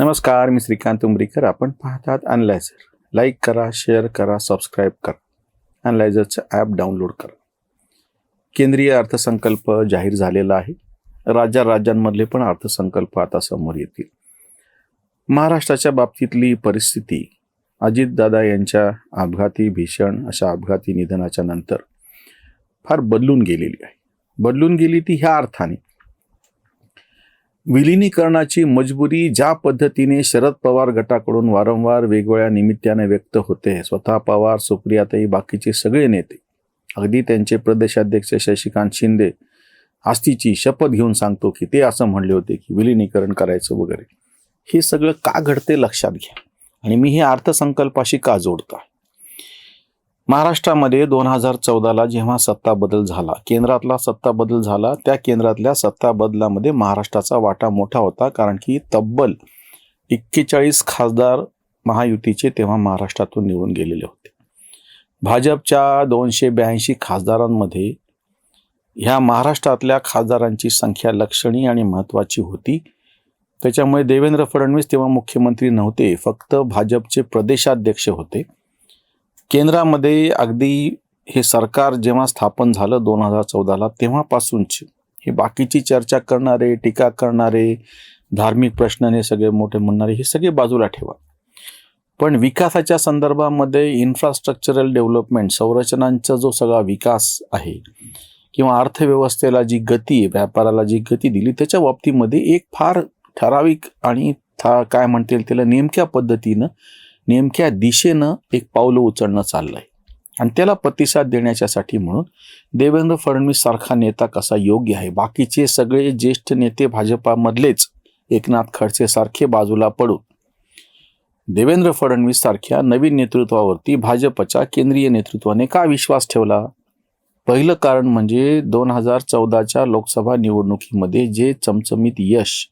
नमस्कार मी श्रीकांत उमरीकर. आपण पाहतात अनलायझर लाईक करा शेअर करा सबस्क्राईब करा. अनलायझरचं ॲप डाउनलोड करा. केंद्रीय अर्थसंकल्प जाहीर झालेला आहे. राज्या राज्यांमधले पण अर्थसंकल्प आता समोर येतील. महाराष्ट्राच्या बाबतीतली परिस्थिती अजितदादा यांच्या अपघाती भीषण अशा अपघाती निधनाच्या नंतर फार बदलून गेलेली आहे. बदलून गेली ती ह्या अर्थाने. विलिनीकरणाची मजबुरी ज्या पद्धतीने शरद पवार गटाकडून वारंवार वेगवेगळ्या निमित्ताने व्यक्त होते स्वतः पवार सुप्रियाताई बाकीचे सगळे नेते अगदी त्यांचे प्रदेशाध्यक्ष शशिकांत शिंदे आस्तीची शपथ घेऊन सांगतो की ते असं म्हणले होते की विलिनीकरण करायचं वगैरे. हे सगळं का घडते लक्षात घ्या. आणि मी हे अर्थसंकल्पाशी का जोडतो? आहे महाराष्ट्रामध्ये दोन हजार चौदाला जेव्हा सत्ता बदल झाला केंद्रातला सत्ता बदल झाला त्या केंद्रातल्या सत्ता बदलामध्ये महाराष्ट्राचा वाटा मोठा होता कारण की तब्बल एक्केचाळीस खासदार महायुतीचे तेव्हा महाराष्ट्रातून निवडून गेलेले होते. भाजपच्या दोनशे ब्याऐंशी खासदारांमध्ये ह्या महाराष्ट्रातल्या खासदारांची संख्या लक्षणीय आणि महत्त्वाची होती. त्याच्यामुळे देवेंद्र फडणवीस तेव्हा मुख्यमंत्री नव्हते फक्त भाजपचे प्रदेशाध्यक्ष होते. केंद्रामध्ये अगदी हे सरकार जेव्हा स्थापन झालं दोन हजार चौदाला तेव्हापासूनचे. हे बाकीची चर्चा करणारे टीका करणारे धार्मिक प्रश्न हे सगळे मोठे म्हणणारे हे सगळे बाजूला ठेवा. पण विकासाच्या संदर्भामध्ये इन्फ्रास्ट्रक्चरल डेव्हलपमेंट संरचनांचा जो सगळा विकास आहे किंवा अर्थव्यवस्थेला जी गती व्यापाराला जी गती दिली त्याच्या बाबतीमध्ये एक फार ठराविक आणि था काय म्हणतील त्याला नेमक्या पद्धतीनं नेमक्या दिशेनं एक पावलं उचलणं चाललंय. आणि त्याला प्रतिसाद देण्याच्यासाठी म्हणून देवेंद्र फडणवीस सारखा नेता कसा योग्य आहे? बाकीचे सगळे ज्येष्ठ नेते भाजपामधलेच एकनाथ खडसे सारखे बाजूला पडून. देवेंद्र फडणवीस सारख्या नवीन नेतृत्वावरती भाजपच्या केंद्रीय नेतृत्वाने का विश्वास ठेवला? पहिलं कारण म्हणजे दोन हजार चौदाच्या लोकसभा निवडणुकीमध्ये जे चमचमीत यश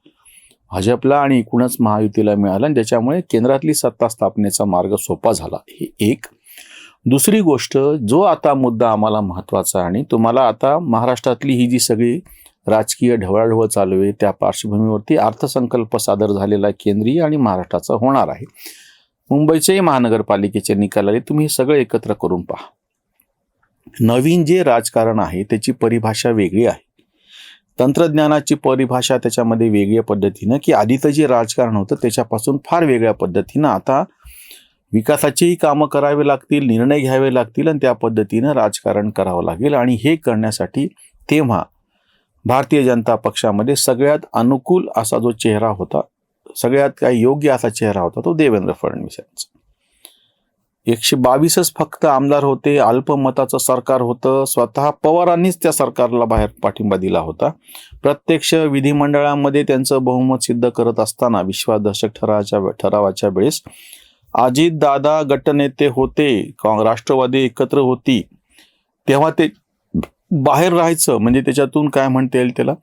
भाजपला आणि एकूणच महायुतीला मिळालं आणि ज्याच्यामुळे केंद्रातली सत्ता स्थापनेचा मार्ग सोपा झाला. हे एक. दुसरी गोष्ट जो आता मुद्दा आम्हाला महत्त्वाचा आहे आणि तुम्हाला आता महाराष्ट्रातली ही जी सगळी राजकीय ढवळाढवळ चालू आहे त्या पार्श्वभूमीवरती अर्थसंकल्प सादर झालेला केंद्रीय आणि महाराष्ट्राचा होणार आहे. मुंबईचेही महानगरपालिकेचे निकाल आले तुम्ही सगळे सगळं एकत्र करून पहा. नवीन जे राजकारण आहे त्याची परिभाषा वेगळी आहे. तंत्रज्ञानाची परिभाषा त्याच्यामध्ये वेगळ्या पद्धतीनं की आधीचं जे राजकारण होतं त्याच्यापासून फार वेगळ्या पद्धतीनं आता विकासाचीही कामं करावे लागतील निर्णय घ्यावे लागतील आणि त्या पद्धतीनं राजकारण करावं लागेल. आणि हे करण्यासाठी तेव्हा भारतीय जनता पक्षामध्ये सगळ्यात अनुकूल असा जो चेहरा होता सगळ्यात काही योग्य असा चेहरा होता तो देवेंद्र फडणवीस यांचा. एकशे बावीसच फक्त आमदार होते. अल्पमताचं सरकार होतं. स्वतः पवारांनीच त्या सरकारला बाहेर पाठिंबा दिला होता. प्रत्यक्ष विधिमंडळामध्ये त्यांचं बहुमत सिद्ध करत असताना विश्वासदर्शक ठरावाच्या ठरावाच्या वेळेस अजित दादा गटनेते होते. राष्ट्रवादी एकत्र होती. तेव्हा ते बाहेर राहायचं. म्हणजे त्याच्यातून काय म्हणता येईल त्याला?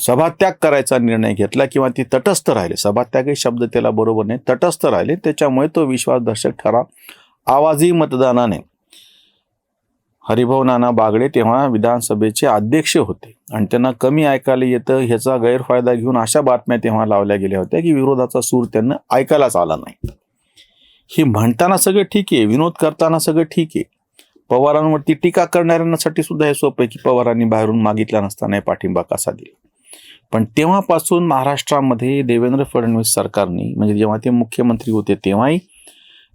सभात्याग करायचा निर्णय घेतला किंवा ती तटस्थ राहिले. सभात्याग हे शब्द त्याला बरोबर नाही. तटस्थ राहिले. त्याच्यामुळे तो विश्वासदर्शक ठराव आवाजी मतदानाने. हरिभाऊ नाना बागडे तेव्हा विधानसभेचे अध्यक्ष होते. आणि त्यांना कमी ऐकायला येतं ह्याचा गैरफायदा घेऊन अशा बातम्या तेव्हा लावल्या गेल्या होत्या की विरोधाचा सूर त्यांना ऐकायलाच आला नाही. हे म्हणताना सगळं ठीक आहे विनोद करताना सगळं ठीक आहे. पवारांवरती टीका करणाऱ्यांसाठी सुद्धा हे सोपं आहे की पवारांनी बाहेरून मागितला नसताना पाठिंबा कसा दिला? पण तेव्हापासून महाराष्ट्रामध्ये देवेंद्र फडणवीस सरकारने म्हणजे जेव्हा ते मुख्यमंत्री होते तेव्हाही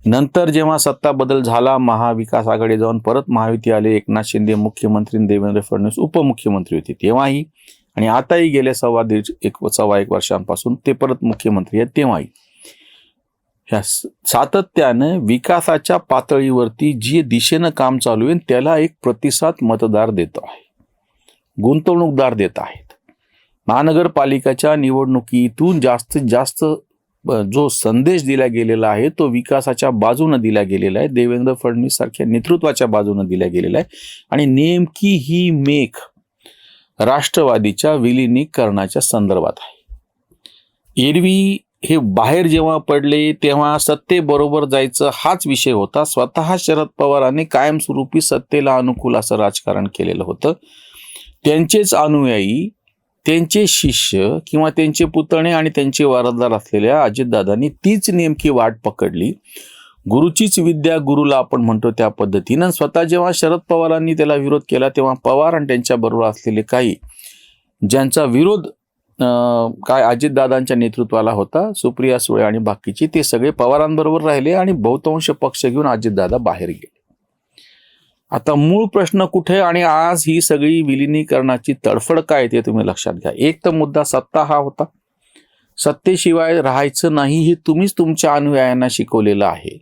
नंतर जेव्हा सत्ता बदल झाला महाविकास आघाडी जाऊन परत महायुती आले एकनाथ शिंदे मुख्यमंत्री देवेंद्र फडणवीस उपमुख्यमंत्री होते तेव्हाही आणि आताही गेल्या सव्वा दीड एक सव्वा एक वर्षांपासून ते परत मुख्यमंत्री आहेत तेव्हाही. ह्या सातत्यानं विकासाच्या पातळीवरती जी दिशेनं काम चालू आहे त्याला एक प्रतिसाद मतदार देतो आहे. गुंतवणूकदार देत आहेत. महानगरपालिकाच्या निवडणुकीतून जास्तीत जास्त जो संदेश दिला गेलेला आहे तो विकासाच्या बाजूनं दिला गेलेला आहे. देवेंद्र फडणवीस सारख्या नेतृत्वाच्या बाजूनं दिला गेलेला आहे. आणि नेमकी ही मेख राष्ट्रवादीच्या विलिनीकरणाच्या संदर्भात आहे. एरवी हे बाहेर जेव्हा पडले तेव्हा सत्तेबरोबर जायचं हाच विषय होता. स्वतः शरद पवारांनी कायमस्वरूपी सत्तेला अनुकूल असं राजकारण केलेलं होतं. त्यांचेच अनुयायी त्यांचे शिष्य किंवा त्यांचे पुतणे आणि त्यांचे वारसदार असलेल्या अजितदादांनी तीच नेमकी वाट पकडली. गुरुचीच विद्या गुरुला आपण म्हणतो त्या पद्धतीनं. स्वतः जेव्हा शरद पवारांनी त्याला विरोध केला तेव्हा पवार आणि त्यांच्याबरोबर असलेले काही ज्यांचा विरोध काय अजितदादांच्या नेतृत्वाला होता सुप्रिया सुळे आणि बाकीची ते सगळे पवारांबरोबर राहिले आणि बहुतांश पक्ष घेऊन अजितदादा बाहेर गेले. आता मूळ प्रश्न कुठे आणि आज ही सगळी विलिनीकरणाची तडफड काय ते तुम्ही लक्षात घ्या. एक तर मुद्दा सत्ता हा होता. सत्तेशिवाय राहायचं नाही हे तुम्हीच तुमच्या अनुयायांना शिकवलेलं आहे.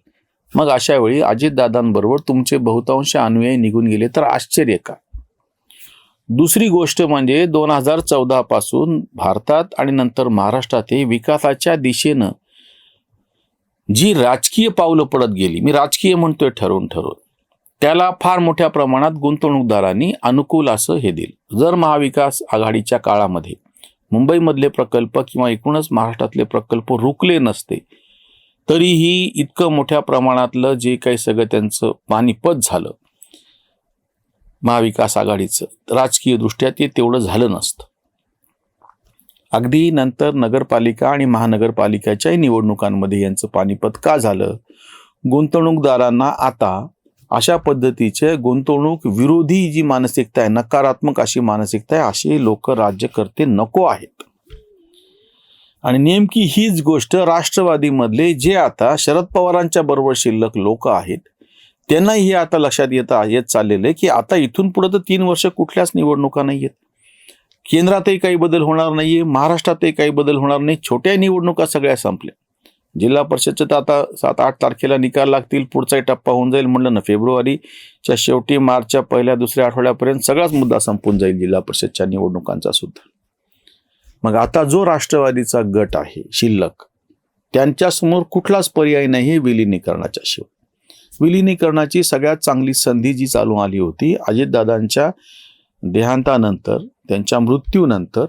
मग अशा वेळी अजितदादांबरोबर तुमचे बहुतांश अनुयायी निघून गेले तर आश्चर्य का? दुसरी गोष्ट म्हणजे दोन हजार चौदा पासून भारतात आणि नंतर महाराष्ट्रातही विकासाच्या दिशेनं जी राजकीय पावलं पडत गेली मी राजकीय म्हणतोय ठरवून ठरवून त्याला फार मोठ्या प्रमाणात गुंतवणूकदारांनी अनुकूल असं हे दिलं. जर महाविकास आघाडीच्या काळामध्ये मुंबईमधले प्रकल्प किंवा एकूणच महाराष्ट्रातले प्रकल्प रुकले नसते तरीही इतकं मोठ्या प्रमाणातलं जे काही सगळं त्यांचं पानिपत झालं महाविकास आघाडीचं राजकीय दृष्ट्या ते तेवढं झालं नसतं. अगदी नंतर नगरपालिका आणि महानगरपालिकेच्याही निवडणुकांमध्ये यांचं पानिपत का झालं? गुंतवणूकदारांना आता अशा पद्धतीचे गुंतवणूक विरोधी जी मानसिकता आहे नकारात्मक अशी मानसिकता आहे अशी लोक राज्यकर्ते नको आहेत. आणि नेमकी हीच गोष्ट राष्ट्रवादीमधले जे आता शरद पवारांच्या बरोबर शिल्लक लोक आहेत त्यांनाही हे आता लक्षात येत येत चाललेलं आहे की आता इथून पुढे तर तीन वर्ष कुठल्याच निवडणुका नाही आहेत. केंद्रातही काही बदल होणार नाहीये महाराष्ट्रातही काही बदल होणार नाही छोट्या निवडणुका सगळ्या संपल्या. जिल्हा परिषदचे तर आता सात आठ तारखेला निकाल लागतील पुढचाही टप्पा होऊन जाईल म्हणलं ना फेब्रुवारीच्या शेवटी मार्चच्या पहिल्या दुसऱ्या आठवड्यापर्यंत सगळाच मुद्दा संपून जाईल जिल्हा परिषदच्या निवडणुकांचा सुद्धा. मग आता जो राष्ट्रवादीचा गट आहे शिल्लक त्यांच्यासमोर कुठलाच पर्याय नाही विलीनीकरणाच्या विलिनीकरणाच्या शिवाय विलिनीकरणाची सगळ्यात चांगली संधी जी चालू आली होती अजितदादांच्या देहांतानंतर त्यांच्या मृत्यूनंतर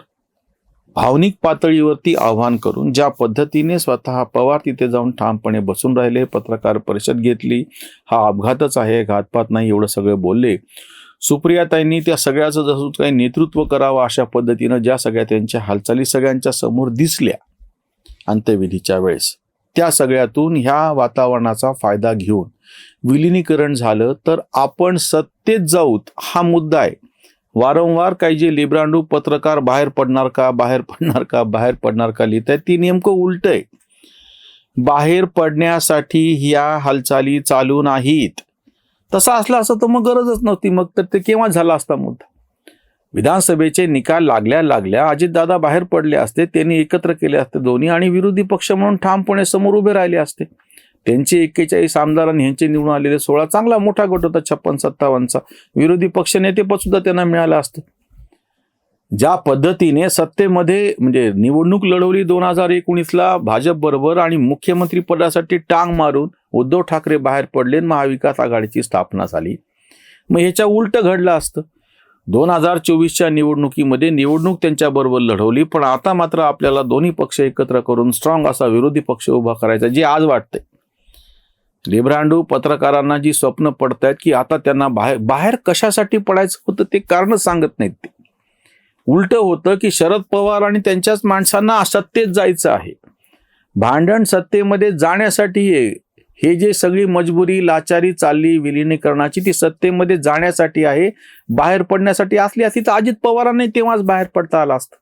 भावनिक पातळीवरती आव्हान करून ज्या पद्धतीने स्वतः पवार तिथे जाऊन ठामपणे बसून राहिले पत्रकार परिषद घेतली हा अपघातच आहे घातपात नाही एवढं सगळं बोलले. सुप्रियाताईंनी त्या सगळ्याचं जसं काही नेतृत्व करावं अशा पद्धतीनं ज्या सगळ्या त्यांच्या हालचाली सगळ्यांच्या समोर दिसल्या अंत्यविधीच्या वेळेस. त्या सगळ्यातून ह्या वातावरणाचा फायदा घेऊन विलिनीकरण झालं तर आपण सत्तेत जाऊत हा मुद्दा आहे. वारंवार काही जे लिब्रांडू पत्रकार बाहेर पडणार का बाहेर पडणार का बाहेर पडणार का लिहित आहे ती नेमकं उलट आहे बाहेर पडण्यासाठी ह्या हालचाली चालू नाहीत. तसा असला असं तर मग गरजच नव्हती मग तर ते केव्हा झाला असता मुद्दा? विधानसभेचे निकाल लागल्या लागल्या अजितदादा बाहेर पडले असते त्यांनी एकत्र केले असते दोन्ही आणि विरोधी पक्ष म्हणून ठामपणे समोर उभे राहिले असते. त्यांचे एक्केचाळीस आमदार आणि ह्यांचे निवडून आलेले सोळा चांगला मोठा गट होता छप्पन सत्तावन्नचा. विरोधी पक्ष नेतेपद सुद्धा त्यांना मिळालं असतं. ज्या पद्धतीने सत्तेमध्ये म्हणजे निवडणूक लढवली दोन हजार एकोणीसला भाजप बरोबर आणि मुख्यमंत्री पदासाठी टांग मारून उद्धव ठाकरे बाहेर पडले महाविकास आघाडीची स्थापना झाली. मग ह्याच्या उलट घडलं असतं. दोन हजार चोवीसच्या निवडणुकीमध्ये निवडणूक त्यांच्याबरोबर लढवली पण आता मात्र आपल्याला दोन्ही पक्ष एकत्र करून स्ट्रॉंग असा विरोधी पक्ष उभा करायचा जे आज वाटतंय. लिब्रांडू पत्रकारांना जी स्वप्न पडतायत की आता त्यांना बाहेर बाहेर कशासाठी पडायचं होतं ते कारण सांगत नाहीत ते. उलट होतं की शरद पवार आणि त्यांच्याच माणसांना सत्तेत जायचं आहे. भांडण सत्तेमध्ये जाण्यासाठी हे जे सगळी मजबुरी लाचारी चालली विलिनीकरणाची ती सत्तेमध्ये जाण्यासाठी आहे बाहेर पडण्यासाठी असली असती तर अजित पवारांनी तेव्हाच बाहेर पडता आला असतं.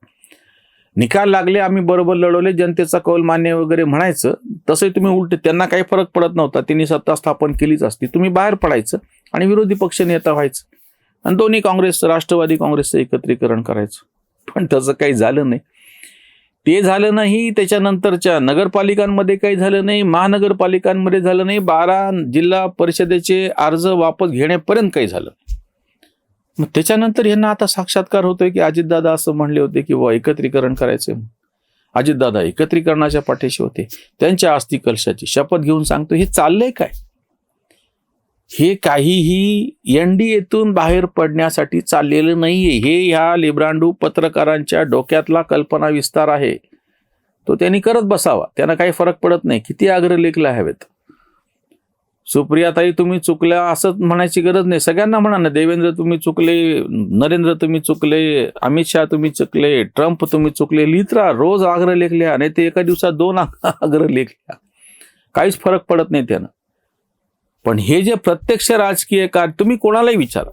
निकाल लागले आम्ही बरोबर लढवले जनतेचा कौल मान्य वगैरे म्हणायचं तसंही तुम्ही उलट त्यांना काही फरक पडत नव्हता. त्यांनी सत्ता स्थापन केलीच असती. तुम्ही बाहेर पडायचं आणि विरोधी पक्ष नेता व्हायचं. आणि दोन्ही काँग्रेस राष्ट्रवादी काँग्रेसचं एकत्रीकरण करायचं. पण तसं काही झालं नाही. ते झालं नाही त्याच्यानंतरच्या नगरपालिकांमध्ये काही झालं नाही महानगरपालिकांमध्ये झालं नाही. बारा जिल्हा परिषदेचे अर्ज वापस घेण्यापर्यंत काही झालं. मग त्याच्यानंतर यांना आता साक्षात्कार होतोय की अजितदादा असं म्हणले होते की व एकत्रीकरण करायचंय अजितदादा एकत्रीकरणाच्या पाठीशी होते. त्यांच्या अस्थि कलशाची शपथ घेऊन सांगतो हे चाललंय काय? हे काहीही एनडीएतून बाहेर पडण्यासाठी चाललेलं नाहीये. हे ह्या लिब्रांडू पत्रकारांच्या डोक्यातला कल्पना विस्तार आहे. तो त्यांनी करत बसावा. त्यांना काही फरक पडत नाही. किती अग्रलेखला हवेत? सुप्रियाताई तुम्ही चुकल्या असं म्हणायची गरज नाही. सगळ्यांना म्हणा ना देवेंद्र तुम्ही चुकले नरेंद्र तुम्ही चुकले अमित शहा तुम्ही चुकले ट्रम्प तुम्ही चुकले लिहित राहा रोज आग्रह लेखल्या नाही ते एका दिवसात दोन आग्रह लेखल्या. काहीच फरक पडत नाही त्यानं. पण हे जे प्रत्यक्ष राजकीय कार्य तुम्ही कोणालाही विचारा.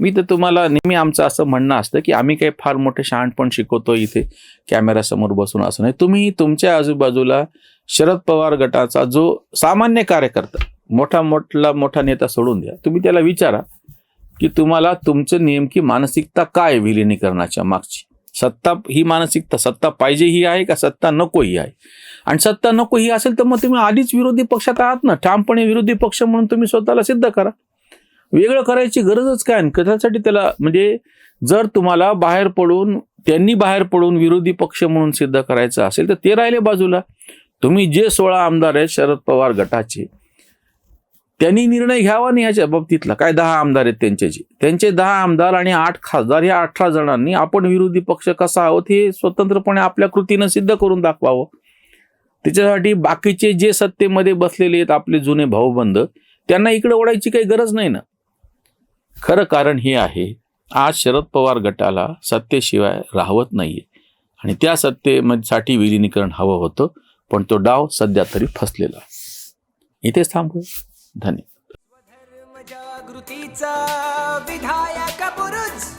मी तर तुम्हाला नेहमी आमचं असं म्हणणं असतं की आम्ही काही फार मोठे शहाणपण शिकवतो इथे कॅमेऱ्यासमोर बसून असं नाही. तुम्ही तुमच्या आजूबाजूला शरद पवार गटाचा जो सामान्य कार्यकर्ता मोठा मोठला मोठा नेता सोडून द्या. तुम्ही त्याला विचारा की तुम्हाला तुमचं नेमकी मानसिकता काय आहे विलिनीकरणाच्या मागची? सत्ता ही मानसिकता सत्ता पाहिजे ही आहे का सत्ता नको ही आहे? आणि सत्ता नको ही असेल तर मग तुम्ही आधीच विरोधी पक्षात आहात ना. ठामपणे विरोधी पक्ष म्हणून तुम्ही स्वतःला सिद्ध करा. वेगळं करायची गरजच काय आणि कशासाठी त्याला म्हणजे जर तुम्हाला बाहेर पडून त्यांनी बाहेर पडून विरोधी पक्ष म्हणून सिद्ध करायचं असेल तर ते राहिले बाजूला. तुम्ही जे सोळा आमदार आहेत शरद पवार गटाचे त्यांनी निर्णय घ्यावा नाही याच्या बाबतीतला. काय दहा आमदार आहेत त्यांच्याचे? त्यांचे दहा आमदार आणि आठ खासदार या अठरा जणांनी आपण विरोधी पक्ष कसा आहोत हे स्वतंत्रपणे आपल्या कृतीनं सिद्ध करून दाखवावं. त्याच्यासाठी बाकीचे जे सत्तेमध्ये बसलेले आहेत आपले जुने भाऊबंद त्यांना इकडे ओढायची काही गरज नाही ना. खरं कारण हे आहे आज शरद पवार गटाला सत्तेशिवाय राहवत नाहीये. आणि त्या सत्तेसाठी विलिनीकरण हवं होतं पण तो डाव सध्या तरी फसलेला. इथेच थांबू धन्यवाद. धर्म जागृतीचा विधायक बुरुज